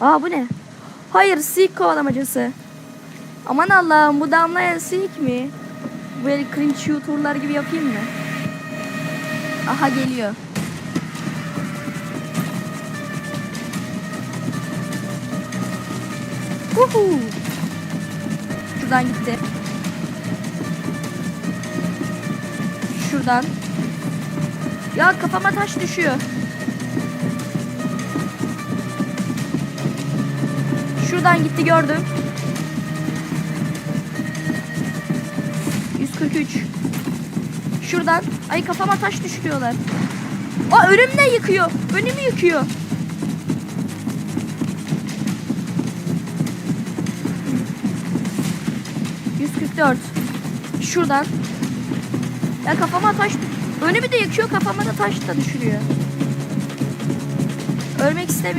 Aa bu ne? Hayır sik kovalamacası. Aman Allah'ım bu damlayan sik mi? Böyle cringe youtuberlar gibi yapayım mı? Aha geliyor. Uhu. Şuradan gitti. Şuradan. Ya kafama taş düşüyor. Şuradan gitti gördüm. 143. Şuradan. Ay kafama taş düşürüyorlar. Aa önümde yıkıyor. Önümü yıkıyor. ...144. Şuradan. Ya kafama taş... Önümü de yıkıyor kafama da taş da düşürüyor. Ölmek istemiyorum.